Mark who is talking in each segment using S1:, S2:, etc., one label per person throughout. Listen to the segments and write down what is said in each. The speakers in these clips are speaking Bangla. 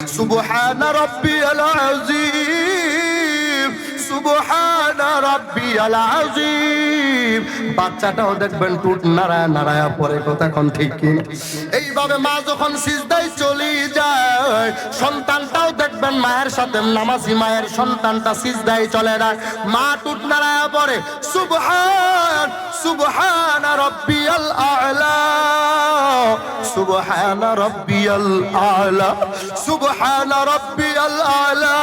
S1: সুবহান রাব্বিয়াল আযীম সুবহান রাব্বিয়াল আযীম। বাচ্চাটাও দেখবেন টুট নাড়ায় নাড়ায় পরে, কথা কোন ঠিক কি? এইভাবে মা যখন সিজদায় চলে যায়, সন্তানটাও দেখবেন মায়ের সাথে, নামাজি মায়ের সন্তানটা সিজদায় চলে যায় মা টুট নাড়ায় পরে, সুবহান সুবহান রাব্বিয়াল আ'লা, সুবহান রাব্বিয়াল আ'লা, সুবহান রাব্বিয়াল আ'লা।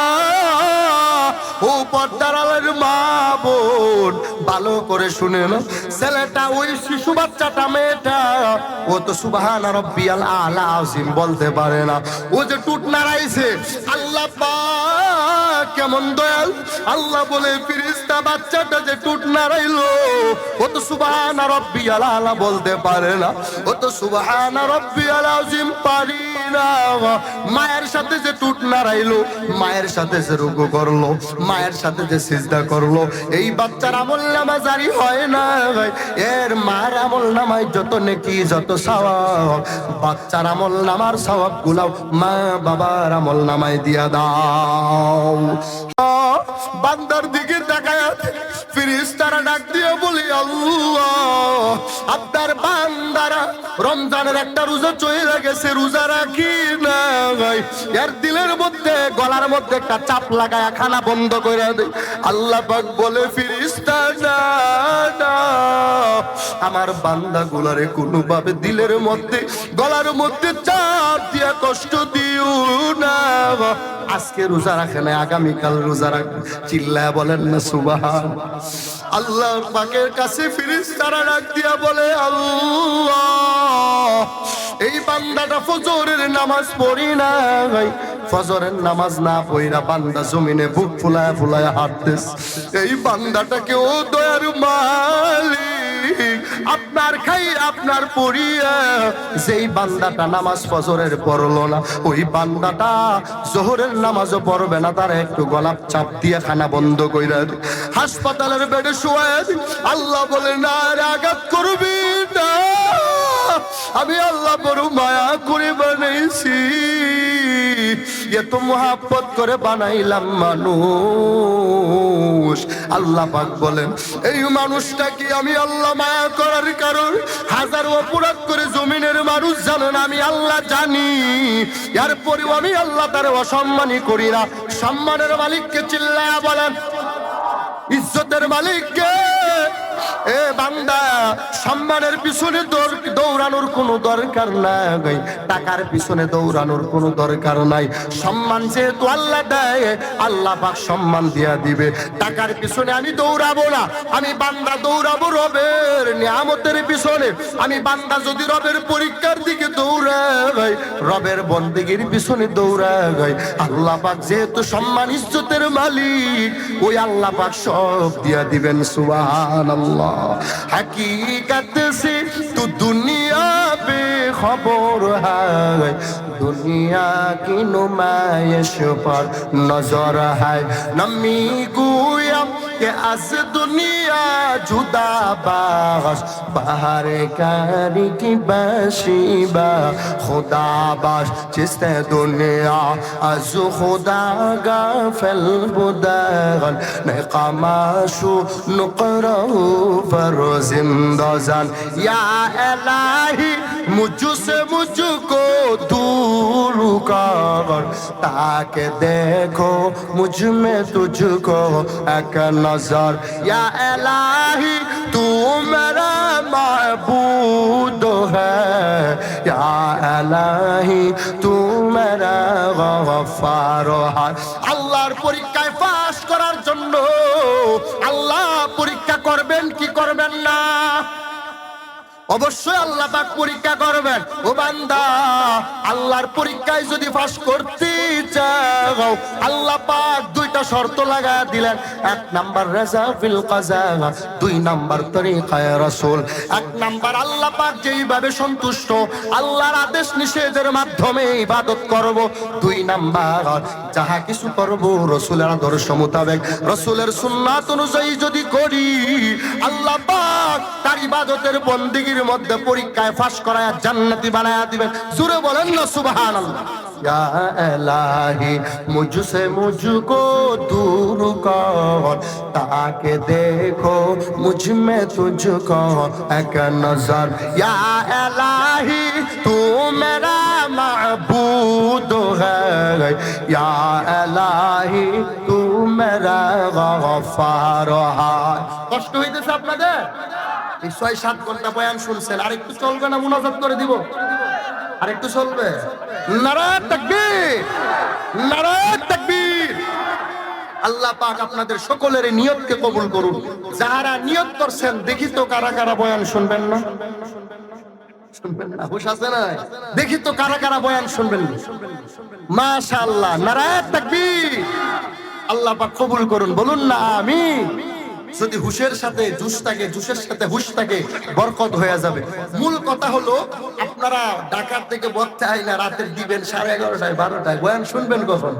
S1: ও পর্দারালের মা বোন, ভালো করে শুনে না ছেলেটা ওই শিশু বাচ্চাটা, মেয়েটা, ও তো সুবহান রাব্বিয়াল আ'লা আজিম বলতে পারে না। ও যে টুট নাড়াইছে, আল্লাহ কেমন দয়াল। আল্লাহ বলে, ফিরিস্তা বাচ্চাটা যে টুট নাড়াইলো, ও তো সুবহান রাব্বিয়াল আ'লা বলতে পারে না। ও তো সুবহান রাব্বিয়াল আজিম পারি। মায়ের সাথে যে টুট নাড়াইলো, মায়ের সাথে যে রুকু করল, মায়ের সাথে যে সিজদা করল, এই বাচ্চার আমল নামা জারি হয় না এর মার আমল নামায় যত নেকি, যত সওয়াব। বাচ্চার আমল নামার সওয়াব গুলাও মা বাবার আমল নামায় দিয়া দাও। বান্দার দিকে তাকায় ফিরিস্তারা ডাক দিয়ে বলি, আল্লাহ, আপনার বান্দারা রমজানের একটা রোজা চলে গেছে, রোজা রাখি না এর দিলের মধ্যে, গলার মধ্যে একটা চাপ লাগায় খানা বন্ধ করে দেয় আল্লাহ পাক বলে ফিরিস্তা আমার বান্দা গুলারে কোনোভাবে দিলের মধ্যে, গলার মধ্যে চাপ দিয়া কষ্ট দিও না। আজকে রোজা রাখে না আগামীকাল রোজা রাখবে। চিল্লায় বলেন না, সুবাহান। আল্লাহ পাকের কাছে ফিরিস্তারা ডাক দিয়া বলে, আল্লাহ, এই বান্দাটা ফজরের নামাজ পড়ি না ফজরের নামাজ না পড়িরা বান্দা জমিনে বুক ফুলায় ফুলায় হাঁটতেস এই বান্দাটাকে ও দয়ার মালিক আপনার খাই, আপনার পড়িয়া যেই বান্দাটা নামাজ ফজরের পড়ল না, ওই বান্দাটা জোহরের নামাজও পড়বে না, তার একটু গলাপ চাপ দিয়ে খানা বন্ধ কইরা। হাসপাতালের বেডে শোয়ায় দে। আল্লাহ বলে, না আঘাত করবি না আমি আল্লাহ বড় মায়া করে বানাইছি এত মোহাব্বত করে বানাইলাম মানুষ। আল্লাহ পাক বলেন, এই মানুষটা কি আমি আল্লাহ মায়া করার কারণ? হাজার অপরাধ করে জমিনের মানুষ জানেন আমি আল্লাহ জানি। এরপরেও আমি আল্লাহ তার অসম্মানই করি না। সম্মানের মালিককে চিল্লায়া বলেন, ইজ্জতের মালিককে এ বান্দা, সম্মানের পিছনে দৌড়- দৌড়ানোর কোনো দরকার নাই। টাকার পিছনে দৌড়ানোর কোনো দরকার নাই। সম্মান যেহেতু আল্লাহ দেয়, আল্লাহ পাক সম্মান দিয়া দিবে। টাকার পিছনে আমি দৌড়াবো না। আমি বান্দা দৌড়াবো রবের নিয়ামতের পিছনে। আমি বান্দা যদি রবের পরীক্ষার দিকে দৌড়াই রবের বন্দিগির পিছনে দৌড়াই আল্লাহ পাক যেহেতু সম্মান ইজ্জতের মালিক, ওই আল্লাহ পাক সব দিয়া দিবেন সুবহান আল্লাহ हकीकत से तू दुनिया पे खबर है दुनिया की नुमाइश पर नजर है नमी गुया کہ از دنیا جدا باش بہار کاری کی بشیبہ۔ خدا باش، چست دنیا از خدا غافل بودغن نقماشو پر زندہ زن۔ یا الہی، مجھ سے مجھ کو دور۔ रुकावट ताके देखो मुझ में तुझको एक नजर या इलाही तू मेरा महबूद है या इलाही तू मेरा गफ्फार है আল্লাহর পরীক্ষায় পাশ করার জন্য আল্লাহ পরীক্ষা করবেন কি করবেন না অবশ্যই আল্লাহ পাক পরীক্ষা করবেন। ও বান্দা আল্লাহর পরীক্ষায় যদি ফাঁস করতে চাও। আল্লাহ পাক দুইটা শর্ত লাগা দিলেন। এক নাম্বার ফিল কাজা দুই নাম্বার এক নাম্বার আল্লাহ পাক যেইভাবে সন্তুষ্ট, আল্লাহর আদেশ নিষেধের মাধ্যমে ইবাদত করব। দুই নাম্বার, যাহা কিছু করব রসুলের আদর্শ মোতাবেক। রসুলের সুন্নাত অনুযায়ী যদি করি, আল্লাহ পাক তার ইবাদতের বন্দিগির মধ্যে পরীক্ষায় ফাঁস করায় জান্নাতি বানায়া দিবেন। জুড়ে বলেন না, সুবহানাল্লাহ। या इलाही मुझसे मुझको दूर कर ताकि देखो मुझ में तुझको एक नजर या इलाही तू मेरा महबूद है या इलाही तू मेरा गफार है কষ্ট হইতেছে আপনাদের এই ছয় সাত ঘন্টা বয়ান শুনছেন আর একটু চলবে না মুনাজাত করে দিব আর একটু চলবে তাকবীর তাকবীর। আল্লাহ পাক আপনাদের সকলের নিয়তকে কবুল করুন। যাহারা নিয়ত করছেন দেখি তো কারা কারা বয়ান শুনবেন না। শুনবেন না হুশ আছে না দেখি তো কারা কারা বয়ান শুনবেন না। মাশাআল্লাহ নারায়ণ তাকবীর। আল্লাহ পাক কবুল করুন বলুন না আমিন। যদি হুশের সাথে, জুস থাকে, জুসের সাথে হুশ থাকে, বরকত হয়ে যাবে। মূল কথা হলো, আপনারা ঢাকার থেকে বক্তা আইনা রাতের দিবেন সাড়ে এগারোটায়, বারোটায়। বয়ান শুনবেন কখন?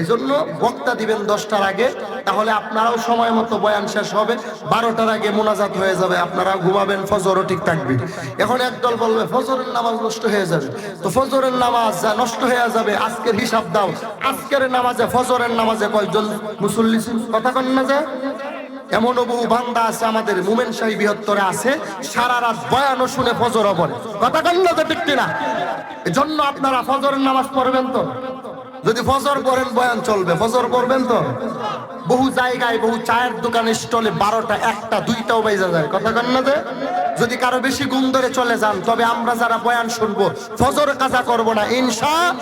S1: এই জন্য বক্তা দিবেন দশটার আগে, তাহলে আপনারাও সময় মতো বয়ান শেষ হবে। বারোটার আগে মোনাজাত হয়ে যাবে আপনারা ঘুমাবেন, ফজরও ঠিক থাকবে। এখন একদল বলবে, ফজরের নামাজ নষ্ট হয়ে যাবে। তো ফজরের নামাজ যা নষ্ট হয়ে যাবে, আজকের হিসাব দাও। আজকের নামাজে, ফজরের নামাজে কয়জন মুসল্লি? কথা কন না যে এমনও বহু বান্দা আছে আমাদের মুমেন শাহী বৃহত্তরে আছে, সারা রাত বয়ানও শুনে ফজর পড়ে। কথা কন্যা তো ঠিক কিনা? এজন্য আপনারা ফজরের নামাজ পড়বেন তো। যদি ফজর পড়েন, বয়ান চলবে। ফজর পড়বেন তো? বহু জায়গায়, বহু চায়ের দোকানে স্টলে বারোটা, একটা, দুইটাও বেজে যায়। কথা কন্যা যে যদি কারও বেশি গুণ ধরে চলে যান, তবে আমরা যারা বয়ান শুনব, ফজর কাজা করব না। ইনশা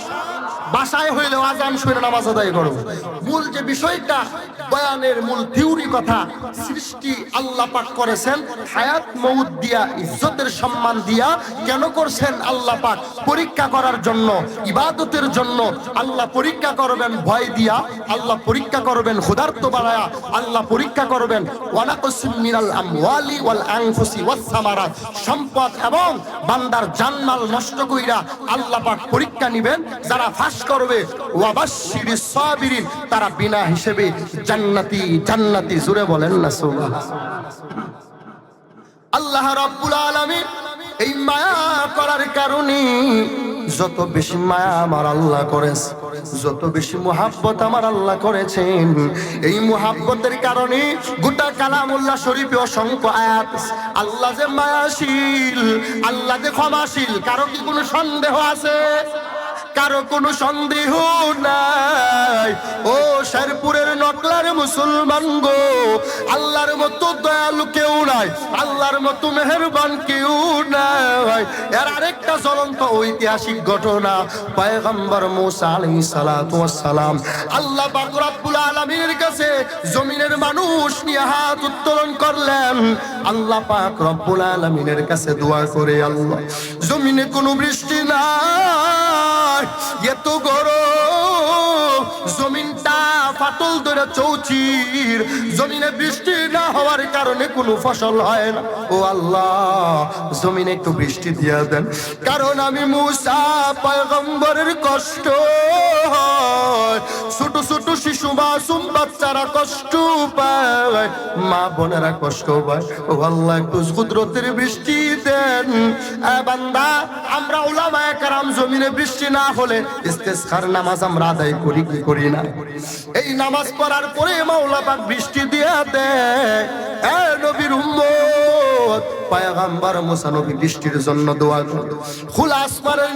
S1: বাসায় হইলেও আজান শুনে নামাজ আদায় করব মূল যে বিষয়টা, বয়ানের মূল থিওরি কথা, সৃষ্টি আল্লাহ পাক করেছেন, হায়াত মৌত দিয়া, ইজ্জতের সম্মান দিয়া কেন করছেন আল্লাহ পাক? পরীক্ষা করার জন্য, ইবাদতের জন্য আল্লাহ পরীক্ষা করবেন ভয় দিয়া, আল্লাহ পরীক্ষা করবেন ক্ষুধার্ত বাড়ায়া আল্লাহ পরীক্ষা করবেন মিনাল আমওয়ালি ওয়াল আনফুসি ওয়াস সামারাত। সম্পদ এবং বান্দার জানমাল নষ্ট কইরা আল্লাহ পাক পরীক্ষা নিবেন, যারা ফাঁস করবে। ওয়াবাশশিরি সাবিরিন, তারা বিনা হিসেবে জান্নাতি জান্নাতি জুড়ে বলেন না আল্লাহ রাব্বুল আলামিন এই মায়া করার কারণে যত বেশি মায়া আমার আল্লাহ করেছে, যত বেশি মুহাব্বত আমার আল্লাহ করেছেন, এই মুহাব্বতের কারণে গোটা কালামুল্লাহ শরীফে অসংখ্য আয়াত আল্লাহ যে মায়াশীল, আল্লাহ যে ক্ষমাশীল, কারও কি কোনো সন্দেহ আছে? কারও কোনো সন্দেহ নাই। ও শেরপুরের নকলার মুসলমান গো, আল্লাহর মতো দয়ালু কেউ নাই, আল্লাহর মতো মেহরবান কেউ নাই। এর আরেকটা জ্বলন্ত ঐতিহাসিক ঘটনা, পয়গম্বর মুসা আলাইহিস সালাতু সালাম আল্লাহ পাক রব্বুল আলামিনের কাছে জমিনের মানুষ নিয়ে হাত উত্তোলন করলেন। আল্লাহ পাক রব্বুল আলামিনের কাছে দোয়া করে আল্লাহ, জমিনে কোনো বৃষ্টি নাই। এত গরম জমিনটা ফাটল ধরে চৌচির। জমিনে বৃষ্টি না হওয়ার কারণে কোনো ফসল হয় না। ও আল্লাহ, জমিনে একটু বৃষ্টি দিয়ে দেন। কারণ আমি মুসা, পয়গম্বরের কষ্ট ছোট ছোট শিশু, মাসুম বাচ্চারা কষ্ট পায়। মা বোনেরা কষ্ট পায়। ও আল্লাহ, একটু কুদরতের বৃষ্টি দেন। বান্দা, আমরা ওলামায়ে কারাম জমিনে বৃষ্টি না হলে ইস্তেসখার নামাজ আমরা আদায় করি, কি করি না? এই নামাজ পড়ার পরে মাওলা পাক বৃষ্টি দিয়া দেয়। নবীর নবী বৃষ্টির জন্য দোয়া খোলা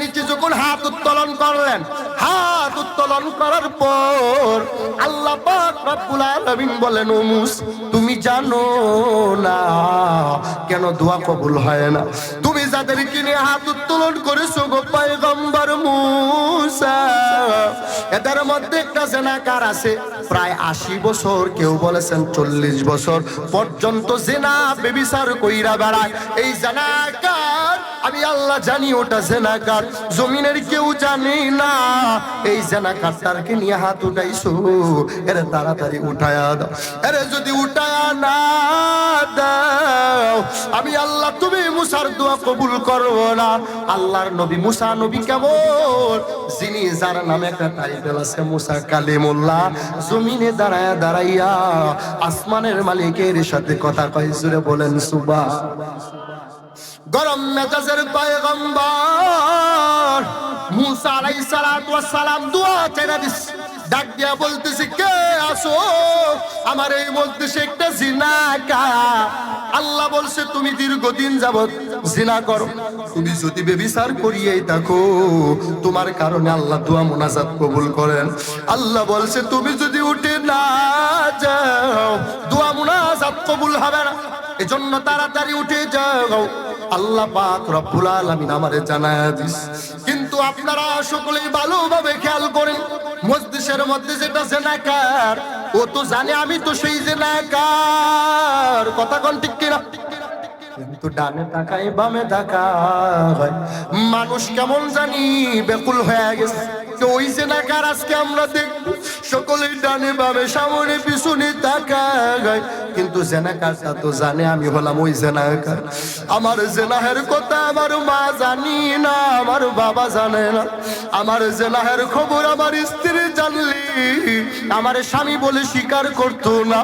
S1: নিচে যখন হাত উত্তোলন করলেন, হাত উত্তোলন করার পর আল্লাহ বলেন, ও তুমি জানো না কেন দোয়া কবুল হয় না? তুমি যাদের কিনে হাত উত্তোলন করেছ গো পায়গম্বর এদের মধ্যে একটা জেনাকার আছে। প্রায় আশি বছর, কেউ বলেছেন চল্লিশ বছর পর্যন্ত জেনা বেবিচার কইরা বেড়ায়। এই জেনাকার, আমি আল্লাহ জানি ওটা জেনাকার, জমিনের কেউ জানি না। এই জেনাকার তারকে নিয়ে হাত উঠাইছো, এরে তাড়াতাড়ি উঠায়া দাও। এরে যদি উঠায়া না দাও, আমি আল্লাহ তুমি মুসার দোয়া কবুল করব না। আল্লাহর নবী মুসা নবী কেমন? যিনি যার নামে একটা টাইটেল আছে মুসা কালিমুল্লাহ। জমিনে দাঁড়ায়া দাঁড়াইয়া আসমানের মালিকের সাথে কথা কয় জুড়ে বলেন সুবা গরম মেজাজের পয়গম্বর, মুসা আলাইহিস সালাম দোয়া চাইরা দিস ডাক দিয়া বলতেছি, কে আসো আমার এই মজলিসে একটা জিনাকা। আল্লাহ বলছে, তুমি দীর্ঘদিন যাবত জিনা করো। তুমি যদি বেবিচার করিয়েই থাকো, তোমার কারণে আল্লাহ দোয়া মোনাজাত কবুল করেন। আল্লাহ বলছে, তুমি যদি উঠে না যাও, দোয়া মোনাজাত কবুল হবে না। এজন্য তাড়াতাড়ি উঠে যাও। আল্লাহ পাক রব্বুল আলামিন আমারে জানায় দিস। কিন্তু আপনারা সকলেই ভালোভাবে খেয়াল করেন। মস্তিষ্কের মধ্যে যেটা জেনাকার ও তো জানে, আমি তো সেই জেনাকার কথা কোন ঠিক কিনা? কিন্তু ডানে তাকাই বামে তাকাই মানুষ কেমন জানি বেকুল হয়ে গেছে। ওই আজকে আমরা সকলেই ডানে সামনে, পিছনে কিন্তু তো জানে, আমি হলাম ওই আমার জেনাহের কথা আমার মা জানি না, আমার বাবা জানে না। আমার জেনাহের খবর আমার স্ত্রী জানলি, আমার স্বামী বলে স্বীকার করতো না।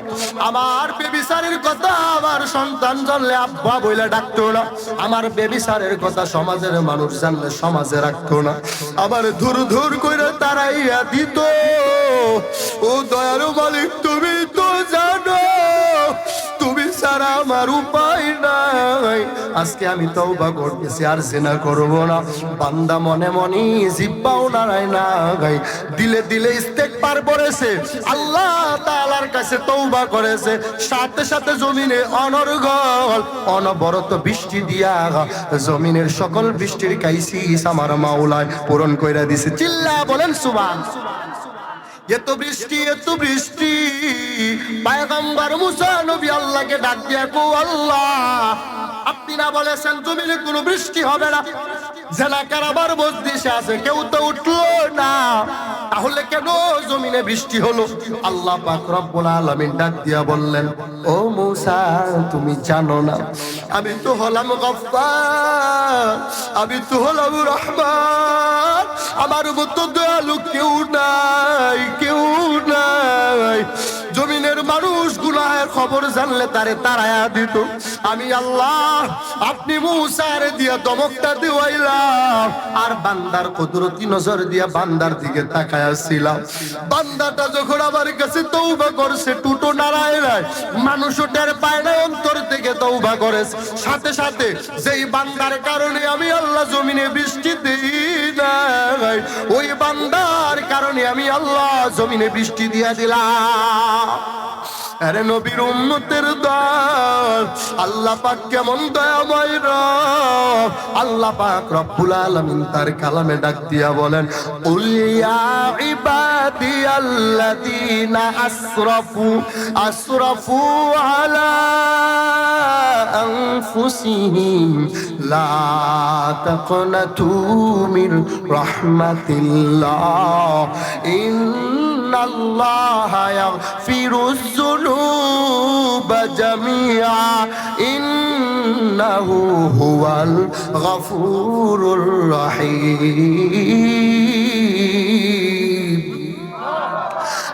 S1: আমার বেবিসারের কথা আমার সন্তান জানলে, আব্বা বলে ডাকতো না। আমার বেবিসারের কথা সমাজের মানুষ জানলে, সমাজে রাখতো না। আমার ধুর ধুর করে তারাইয়া দিত। ও দয়ালু মালিক তুমি তো জানো ছাড়া আমার উপায় নাই। আজকে আমি তওবা করতেছি, আর জেনা করব না। বান্দা মনে মনে জিব্বাও নাড়ায় না গাই দিলে দিলে ইস্তেকবার করেছে। আল্লাহ তাআলার কাছে তওবা করেছে। সাথে সাথে জমিনে অনর্গল, অনবরত বৃষ্টি দিয়া জমিনের সকল বৃষ্টির কাইসিস আমার মাওলায় পূরণ কইরা দিছে। চিল্লা বলেন সুবহান। এত বৃষ্টি এত বৃষ্টি। পায়গম্বর মুসা নবী আল্লাহকে ডাক দিয়া কো, আল্লাহ, আপনি না বলেছেন জমিনে কোনো বৃষ্টি হবে না। জেলাকার আবার মসজিষে আছে, কেউ তো উঠল না। তাহলে কেন জমিনে বৃষ্টি হলো? আল্লাহ পাক রব্বুল আলামিন ডাক দিয়া বললেন, ও মুসা, তুমি জানো না, আমি তো হলাম গফফার, আমি তো হলাম রহমান, আমার মতো দয়ালু কেউ নাই খবর জানলে তারে তারায়া দিত। আমি আল্লাহ, আপনি মুসার দিয়া দমকটা দিওয়াইলাম। আর বান্দার কুদরতি নজর দিয়া বান্দার দিকে তাকায়াছিলাম বান্দাটা যখন আমার কাছে তৌবা করছে, টুটো নাড়ায় নাই মানুষ টের পায় না অন্তর থেকে তৌবা করেছে। সাথে সাথে যেই বান্দার কারণে আমি আল্লাহ জমিনে বৃষ্টি দিই নাই ওই বান্দার কারণে আমি আল্লাহ জমিনে বৃষ্টি দিয়া দিলাম। আরে নবীর উম্মতের দল আল্লাহ পাক কেমন দয়াময় রব। আল্লাহ পাক রব্বুল আলামিন তার কালামে ডাক দিয়া বলেন কুল ইয়া ইবাদিয়াল্লাযীনা আসরাফু আসরাফু আলা আনফুসিহিম, লা তাকনাতু মিন রাহমাতিল্লাহ। ইন্নাল্লাহা ইয়াগফিরুয الذنوب جميعا إنه هو الغفور الرحيم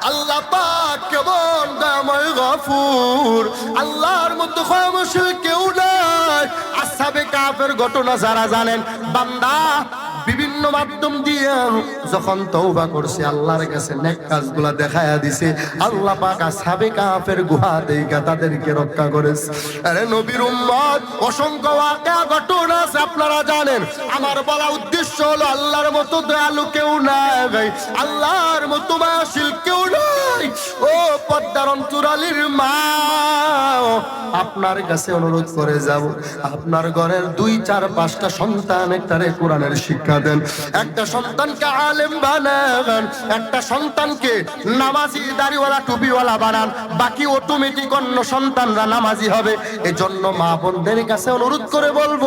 S1: আল্লাহ পাক কেমন দাময় গফুর আল্লাহর মতো ক্ষমশীল কেউ নাই আসাবে কাফের ঘটনা যারা জানেন বান্দা বিভিন্ন মাধ্যম দিয়ে যখন করছে, আল্লাহর কাছে নেক দেখায়া দিছে। আল্লাহ কাফের গুহা তাদেরকে রক্ষা করেছে। আরে নবীর উম্মত, অসংখ্য ওয়াকা ঘটনা আছে, আপনারা জানেন। আমার বলা উদ্দেশ্য হলো, আল্লাহর মতো দয়ালু কেউ নাই আল্লাহর মতো মাশিল কেউ নাই। ও পদ্মার অন্তরালির মা, আপনার কাছে অনুরোধ করে যাব। আপনার ঘরের দুই, চার, পাঁচটা সন্তান একটারে কোরআনের শিক্ষা দেন। একটা সন্তানকে আলেম বানান, একটা সন্তানকে নামাজি, দাড়িওয়ালা, টুপিওয়ালা বানান। বাকি অটোমেটিক অন্য সন্তানরা নামাজি হবে। এজন্য মা বোনদের কাছে অনুরোধ করে বলব,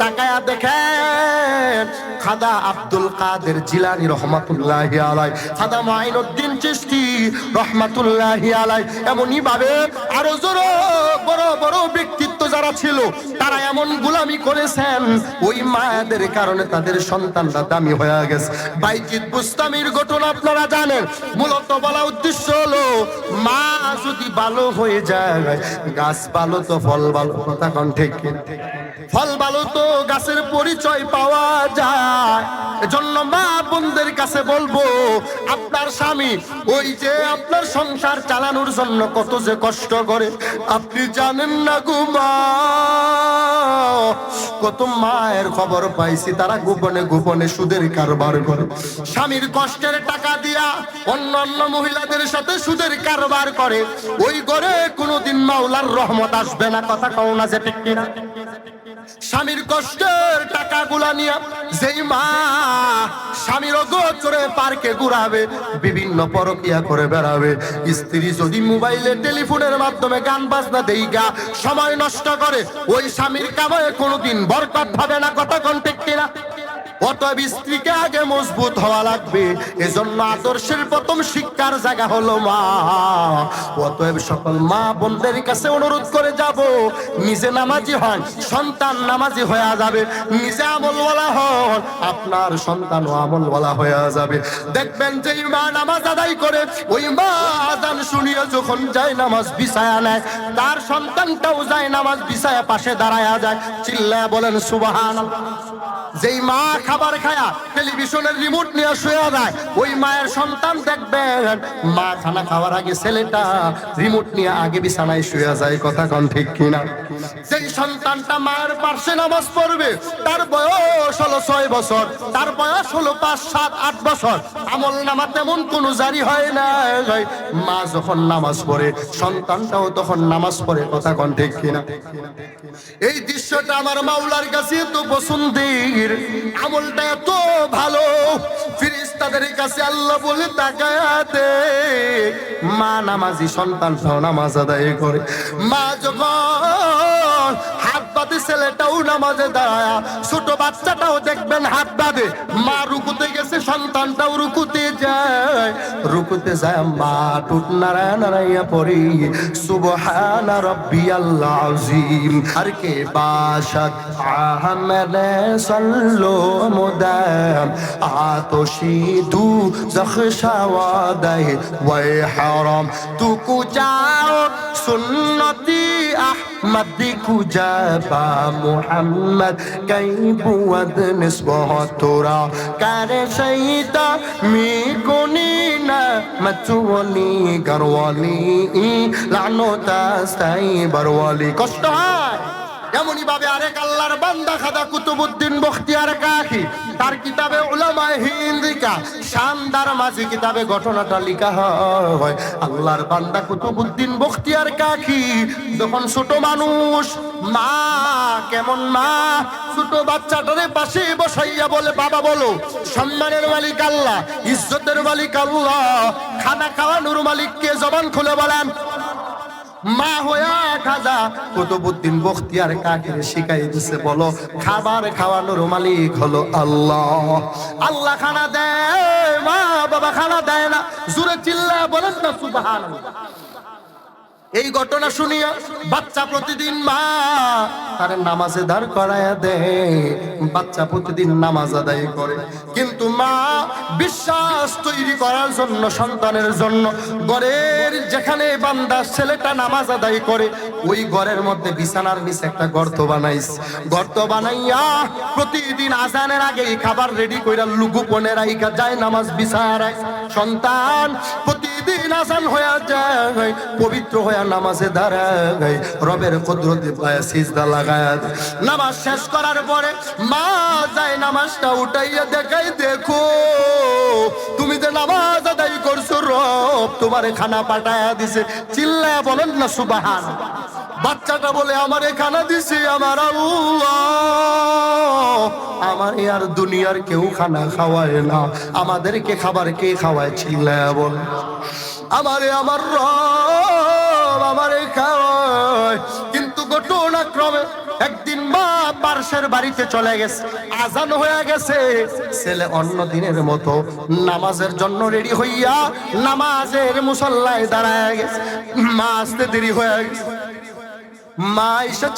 S1: তাকায়া দেখেন, খাদা আব্দুল কাদের জিলানি রহমাতুল্লাহ আলাই খাদা মাইনুদ্দিন চিশতি রহমাতুল্লাহ আলাই এমনই ভাবে আরও জোর বড় বড় ব্যক্তিত্ব যারা ছিল, তারা এমন গুলামি করেছেন, ওই মায়েদের কারণে তাদের সন্তানরা দামি হয়ে গেছে। বাইজিৎ বুস্তামির ঘটনা আপনারা জানেন। মূলত বলা উদ্দেশ্য হলো, মা যদি ভালো হয়ে যায়, গাছ ভালো তো ফল ভালো, কথা কন ঠিক ফল ভালো তো গাছের পরিচয় পাওয়া যায়। এজন্য মা বোনদের কাছে বলব আপনার স্বামী। ওই যে আপনার সংসার চালানোর জন্য কত যে কষ্ট করে। আপনি জানেন না গুমা কত মায়ের খবর পাইছি। তারা গোপনে গোপনে সুদের কারবার করে। স্বামীর কষ্টের টাকা দিয়া অন্য অন্য মহিলাদের সাথে সুদের কারবার করে। ওই ঘরে কোনোদিন মাওলার রহমত আসবে না, কথা কও না যে ঠিক কিনা। স্বামীর কষ্টের টাকাগুলা নিয়ে যেই মা স্বামীর গোচরে পার্কে ঘুরাবে, বিভিন্ন পরকিয়া করে বেড়াবে। স্ত্রী যদি মোবাইলে, টেলিফোনের মাধ্যমে গান বাজনা দেই গা, সময় নষ্ট করে, ওই স্বামীর কামায় কোনোদিন বরকত হবে না কত কন্টেক্ট কিনা? অতএব স্ত্রীকে আগে মজবুত হওয়া লাগবে। এজন্য আদর্শের প্রথম শিক্ষার জায়গা হলো মা। অতএব সকল মা বোনদের কাছে অনুরোধ করে যাব। নিজে নামাজি হন, সন্তান নামাজি হয়ে যাবে। নিজে আমলওয়ালা হন, আপনার সন্তানও আমলওয়ালা হয়ে যাবে। দেখবেন যে মা নামাজ আদায় করে, ওই মা আজান শুনিয়ে যখন যায় নামাজ বিছায়া নেয়, তার সন্তানটাও যায় নামাজ বিছায়া পাশে দাঁড়ায় যায়। চিল্লায় বলেন সুবাহান যেই মা খাবার খায়া টেলিভিশনের রিমোট নিয়ে শুয়ে যায়। ওই মায়ের সন্তান দেখবেন। মা খানা খাওয়ার আগে ছেলেটা রিমোট নিয়ে আগে বিছানায় শুয়ে যায়। কথা কন ঠিক কিনা? যেই সন্তানটা মায়ের পাশে নামাজ পড়বে, তার বয়স হলো ছয় বছর, তার বয়স হলো পাঁচ, সাত, আট বছর। আমল নামা তেমন কোনো জারি হয় না। মা যখন নামাজ পড়ে, সন্তানটাও তখন নামাজ পড়ে। কথা কন ঠিক কিনা? এই দৃশ্যটা আমার মাওলার কাছে এত পছন্দের। আমলটা এত ভালো। ফিরিস্তাদের কাছে আল্লাহ বলে তাকায়াতে, মা নামাজি, সন্তান নামাজ আদায় করে। মা যখন হাত বাঁধে, ছেলেটাও নামাজে দাঁড়ায়। ছোট বাচ্চাটাও দেখবেন হাত বাঁধে। মা রুকুতে গেছে, সন্তানটাও রুকুতে যায়। রুকুতে যায়, মা টুট নারায় নারাইয়া পড়ি। সুবহানা কে বাশাত আহমদ সাল্লো জখশাওয়াদাই ওয়াই হারাম তু কুজাও সুন্নতি আহমদ কুজাবা মুহাম্মদ কাইব ওয়াদ নিসবহ তোরা কারে শৈতা মি কুনিনা মচুলি গরওয়ালি লানো তাস্তাই বরওয়ালি কষ্ট হয় এমনই ভাবে আরেক আল্লাহর বান্দা খাদা কুতুবুদ্দিন বখতিয়ার কাকি, তার কিতাবে উলামায়ে হিন্দিকা শানদার মাঝে কিতাবে ঘটনাটা লেখা হয়। আল্লাহর বান্দা কুতুবুদ্দিন বখতিয়ার কাকি, যখন ছোট মানুষ, মা, কেমন মা, ছোট বাচ্চাটারে পাশে বসাইয়া বলে, বাবা, বলো, সম্মানের মালিক আল্লাহ, ইজ্জতের মালিক আল্লাহ, খানা খাওয়ানোর মালিককে জবান খুলে বলেন মা হইয়া খাজা কুতুবুদ্দিন বখতিয়ার কাকে শিখাই দিছে, বলো, খাবার খাওয়ানোর মালিক হলো আল্লাহ। আল্লাহ খানা দেয়, মা বাবা খানা দেয় না জুরে চিল্লা বলেন না সুবহান এই ঘটনা শুনিয়া বাচ্চা প্রতিদিন মা তার নামাজে দাঁড় করায়া দেয়। বাচ্চা প্রতিদিন নামাজ আদায় করে। কিন্তু মা বিশ্বাস তৈরি করার জন্য, সন্তানের জন্য, ঘরের যেখানে বান্দা ছেলেটা নামাজ আদায় করে, ওই ঘরের মধ্যে বিছানার নিচে একটা গর্ত বানাইস গর্ত বানাইয়া প্রতিদিন আজানের আগে খাবার রেডি কইরা লুগুপনে রাইকা যায়, নামাজ বিছানায় সন্তান প্রতিদিন আসান হয়ে যায়, পবিত্র হয়ে নামাজে দাঁড়ায়, রবের কুদরতে পায় সিজদা লাগায়। নামাজ শেষ করার পরে মা যায় নামাজটা উঠাইয়া দেখাই, দেখো, তুমি যে নামাজ আদায় করছ রব, তোমার খানা পাঠায়া দিছে। চিল্লায় বলেন না সুবাহান বাচ্চাটা বলে, আমারে খানা দিছে, আমার আমার আর দুনিয়ার কেউ খানা খাওয়ায় না। আমাদেরকে খাবার কে খাওয়ায় বল। আমারে আমার রব, আমারে খাওয়ায়। কিন্তু ঘটনাক্রমে একদিন মা পার্শ্বের বাড়িতে চলে গেছে, আজান হয়ে গেছে। ছেলে অন্য দিনের মতো নামাজের জন্য রেডি হইয়া নামাজের মুসল্লায় দাঁড়ায় গেছে। মা আসতে দেরি হয়ে গেছে। মা এসে